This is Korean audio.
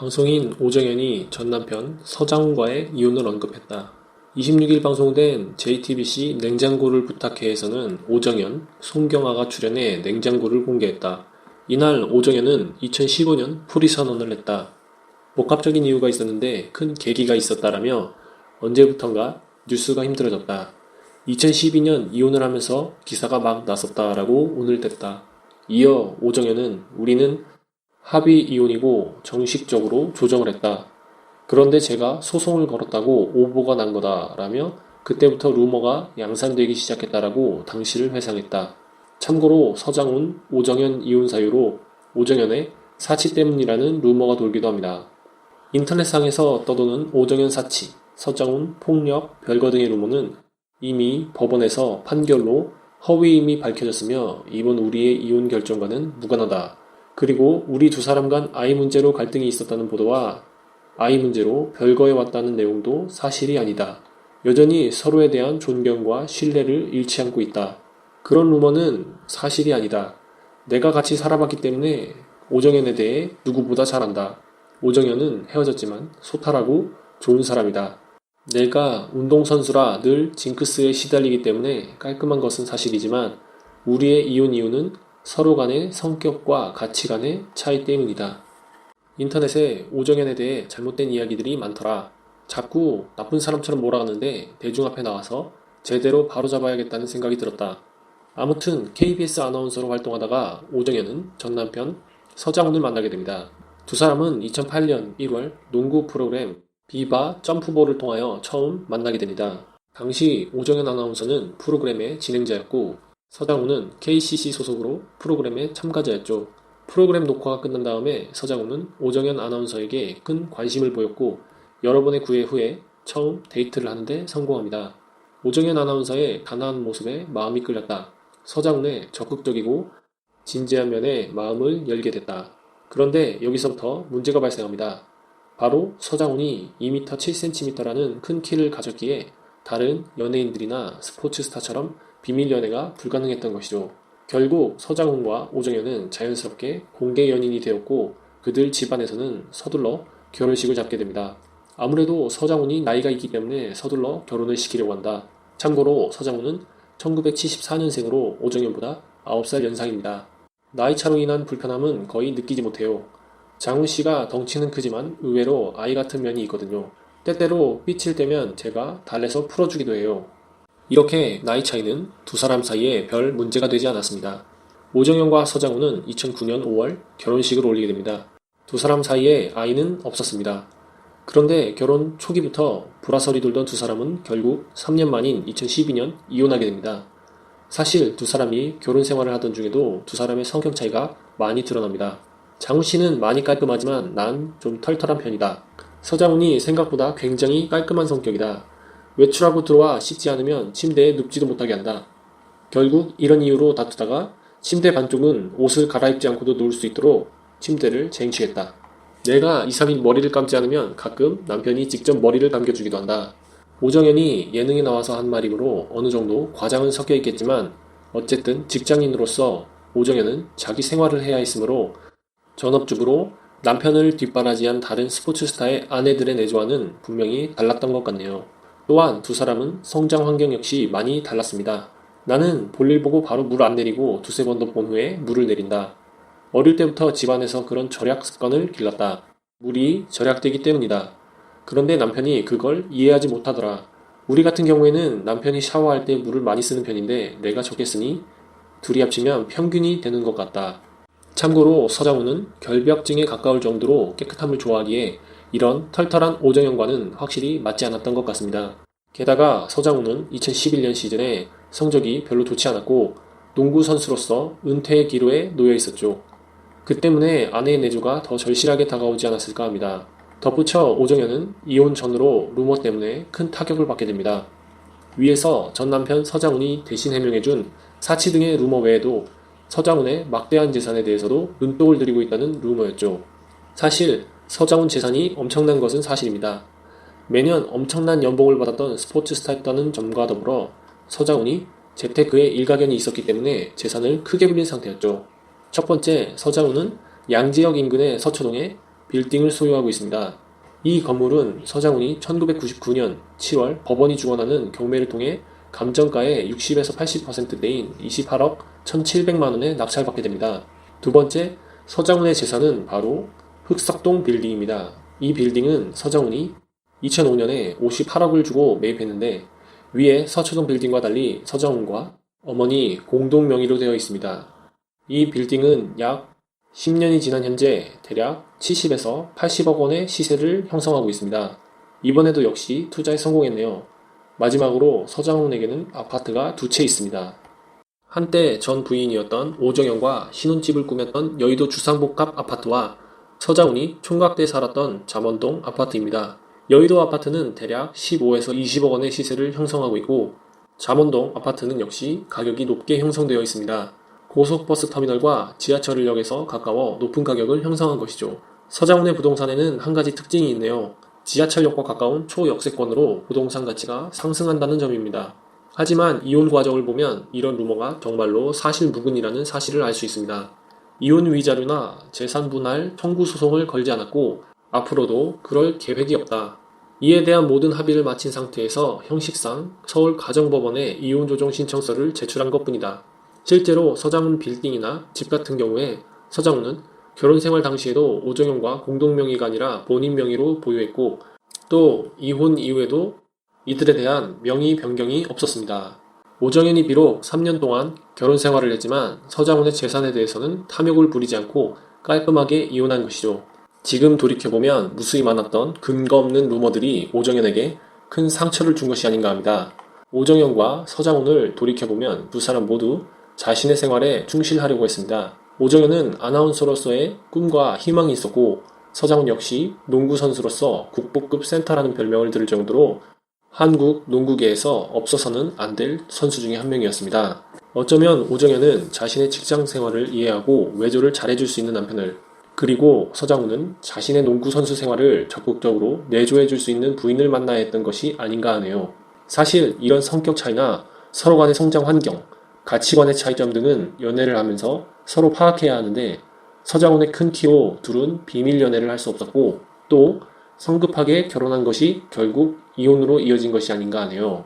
방송인 오정현이 전 남편 서장훈과의 이혼을 언급했다. 26일 방송된 JTBC 냉장고를 부탁해에서는 오정현, 송경아가 출연해 냉장고를 공개했다. 이날 오정현은 2015년 풀이 선언을 했다. 복합적인 이유가 있었는데 큰 계기가 있었다라며 언제부턴가 뉴스가 힘들어졌다. 2012년 이혼을 하면서 기사가 막 났었다라고 오늘 뗐다. 이어 오정현은 우리는 합의 이혼이고 정식적으로 조정을 했다. 그런데 제가 소송을 걸었다고 오보가 난 거다라며 그때부터 루머가 양산되기 시작했다라고 당시를 회상했다. 참고로 서장훈, 오정현 이혼 사유로 오정현의 사치 때문이라는 루머가 돌기도 합니다. 인터넷상에서 떠도는 오정현 사치, 서장훈 폭력, 별거 등의 루머는 이미 법원에서 판결로 허위임이 밝혀졌으며 이번 우리의 이혼 결정과는 무관하다. 그리고 우리 두 사람 간 아이 문제로 갈등이 있었다는 보도와 아이 문제로 별거해 왔다는 내용도 사실이 아니다. 여전히 서로에 대한 존경과 신뢰를 잃지 않고 있다. 그런 루머는 사실이 아니다. 내가 같이 살아봤기 때문에 오정현에 대해 누구보다 잘 안다. 오정현은 헤어졌지만 소탈하고 좋은 사람이다. 내가 운동선수라 늘 징크스에 시달리기 때문에 깔끔한 것은 사실이지만 우리의 이혼 이유는 서로 간의 성격과 가치관의 차이 때문이다. 인터넷에 오정현에 대해 잘못된 이야기들이 많더라. 자꾸 나쁜 사람처럼 몰아가는데 대중 앞에 나와서 제대로 바로잡아야겠다는 생각이 들었다. 아무튼 KBS 아나운서로 활동하다가 오정현은 전 남편 서장훈을 만나게 됩니다. 두 사람은 2008년 1월 농구 프로그램 비바 점프볼을 통하여 처음 만나게 됩니다. 당시 오정현 아나운서는 프로그램의 진행자였고 서장훈은 KCC 소속으로 프로그램의 참가자였죠. 프로그램 녹화가 끝난 다음에 서장훈은 오정현 아나운서에게 큰 관심을 보였고 여러 번의 구애 후에 처음 데이트를 하는데 성공합니다. 오정현 아나운서의 단아한 모습에 마음이 끌렸다. 서장훈의 적극적이고 진지한 면에 마음을 열게 됐다. 그런데 여기서부터 문제가 발생합니다. 바로 서장훈이 2m 7cm라는 큰 키를 가졌기에 다른 연예인들이나 스포츠 스타처럼 비밀 연애가 불가능했던 것이죠. 결국 서장훈과 오정현은 자연스럽게 공개 연인이 되었고 그들 집안에서는 서둘러 결혼식을 잡게 됩니다. 아무래도 서장훈이 나이가 있기 때문에 서둘러 결혼을 시키려고 한다. 참고로 서장훈은 1974년생으로 오정현보다 9살 연상입니다. 나이 차로 인한 불편함은 거의 느끼지 못해요. 장훈 씨가 덩치는 크지만 의외로 아이 같은 면이 있거든요. 때때로 삐칠 때면 제가 달래서 풀어주기도 해요. 이렇게 나이 차이는 두 사람 사이에 별 문제가 되지 않았습니다. 오정현과 서장훈은 2009년 5월 결혼식을 올리게 됩니다. 두 사람 사이에 아이는 없었습니다. 그런데 결혼 초기부터 불화설이 돌던 두 사람은 결국 3년 만인 2012년 이혼하게 됩니다. 사실 두 사람이 결혼 생활을 하던 중에도 두 사람의 성격 차이가 많이 드러납니다. 장훈 씨는 많이 깔끔하지만 난 좀 털털한 편이다. 서장훈이 생각보다 굉장히 깔끔한 성격이다. 외출하고 들어와 씻지 않으면 침대에 눕지도 못하게 한다. 결국 이런 이유로 다투다가 침대 반쪽은 옷을 갈아입지 않고도 누울 수 있도록 침대를 쟁취했다. 내가 2, 3일 머리를 감지 않으면 가끔 남편이 직접 머리를 감겨주기도 한다. 오정현이 예능에 나와서 한 말이므로 어느 정도 과장은 섞여 있겠지만 어쨌든 직장인으로서 오정현은 자기 생활을 해야 했으므로 전업주부로 남편을 뒷바라지한 다른 스포츠 스타의 아내들의 내조와는 분명히 달랐던 것 같네요. 또한 두 사람은 성장 환경 역시 많이 달랐습니다. 나는 볼일 보고 바로 물 안 내리고 두세 번 더 본 후에 물을 내린다. 어릴 때부터 집안에서 그런 절약 습관을 길렀다. 물이 절약되기 때문이다. 그런데 남편이 그걸 이해하지 못하더라. 우리 같은 경우에는 남편이 샤워할 때 물을 많이 쓰는 편인데 내가 적게 쓰니 둘이 합치면 평균이 되는 것 같다. 참고로 서장훈은 결벽증에 가까울 정도로 깨끗함을 좋아하기에 이런 털털한 오정현과는 확실히 맞지 않았던 것 같습니다. 게다가 서장훈은 2011년 시즌에 성적이 별로 좋지 않았고 농구 선수로서 은퇴의 기로에 놓여 있었죠. 그 때문에 아내의 내조가 더 절실하게 다가오지 않았을까 합니다. 덧붙여 오정현은 이혼 전으로 루머 때문에 큰 타격을 받게 됩니다. 위에서 전 남편 서장훈이 대신 해명해준 사치 등의 루머 외에도 서장훈의 막대한 재산에 대해서도 눈독을 들이고 있다는 루머였죠. 사실 서장훈 재산이 엄청난 것은 사실입니다. 매년 엄청난 연봉을 받았던 스포츠 스타였다는 점과 더불어 서장훈이 재테크에 일가견이 있었기 때문에 재산을 크게 불린 상태였죠. 첫 번째, 서장훈은 양지역 인근의 서초동에 빌딩을 소유하고 있습니다. 이 건물은 서장훈이 1999년 7월 법원이 주관하는 경매를 통해 감정가의 60에서 80%대인 28억 1,700만 원에 낙찰받게 됩니다. 두 번째, 서장훈의 재산은 바로 흑석동 빌딩입니다. 이 빌딩은 서장훈이 2005년에 58억을 주고 매입했는데 위에 서초동 빌딩과 달리 서장훈과 어머니 공동 명의로 되어 있습니다. 이 빌딩은 약 10년이 지난 현재 대략 70에서 80억 원의 시세를 형성하고 있습니다. 이번에도 역시 투자에 성공했네요. 마지막으로 서장훈에게는 아파트가 두 채 있습니다. 한때 전 부인이었던 오정영과 신혼집을 꾸몄던 여의도 주상복합 아파트와 서장훈이 총각때 살았던 잠원동 아파트입니다. 여의도 아파트는 대략 15에서 20억 원의 시세를 형성하고 있고 잠원동 아파트는 역시 가격이 높게 형성되어 있습니다. 고속버스 터미널과 지하철역에서 가까워 높은 가격을 형성한 것이죠. 서장훈의 부동산에는 한 가지 특징이 있네요. 지하철역과 가까운 초역세권으로 부동산 가치가 상승한다는 점입니다. 하지만 이혼 과정을 보면 이런 루머가 정말로 사실무근이라는 사실을 알 수 있습니다. 이혼 위자료나 재산 분할 청구 소송을 걸지 않았고 앞으로도 그럴 계획이 없다. 이에 대한 모든 합의를 마친 상태에서 형식상 서울 가정법원에 이혼 조정 신청서를 제출한 것뿐이다. 실제로 서장훈 빌딩이나 집 같은 경우에 서장훈은 결혼 생활 당시에도 오정영과 공동 명의가 아니라 본인 명의로 보유했고 또 이혼 이후에도 이들에 대한 명의 변경이 없었습니다. 오정현이 비록 3년 동안 결혼 생활을 했지만 서장훈의 재산에 대해서는 탐욕을 부리지 않고 깔끔하게 이혼한 것이죠. 지금 돌이켜보면 무수히 많았던 근거 없는 루머들이 오정현에게 큰 상처를 준 것이 아닌가 합니다. 오정현과 서장훈을 돌이켜보면 두 사람 모두 자신의 생활에 충실하려고 했습니다. 오정현은 아나운서로서의 꿈과 희망이 있었고 서장훈 역시 농구 선수로서 국보급 센터라는 별명을 들을 정도로 한국 농구계에서 없어서는 안 될 선수 중에 한 명이었습니다. 어쩌면 오정현은 자신의 직장 생활을 이해하고 외조를 잘해줄 수 있는 남편을 그리고 서장훈은 자신의 농구 선수 생활을 적극적으로 내조해 줄 수 있는 부인을 만나야 했던 것이 아닌가 하네요. 사실 이런 성격 차이나 서로 간의 성장 환경, 가치관의 차이점 등은 연애를 하면서 서로 파악해야 하는데 서장훈의 큰 키로 둘은 비밀 연애를 할 수 없었고 또 성급하게 결혼한 것이 결국 이혼으로 이어진 것이 아닌가 하네요.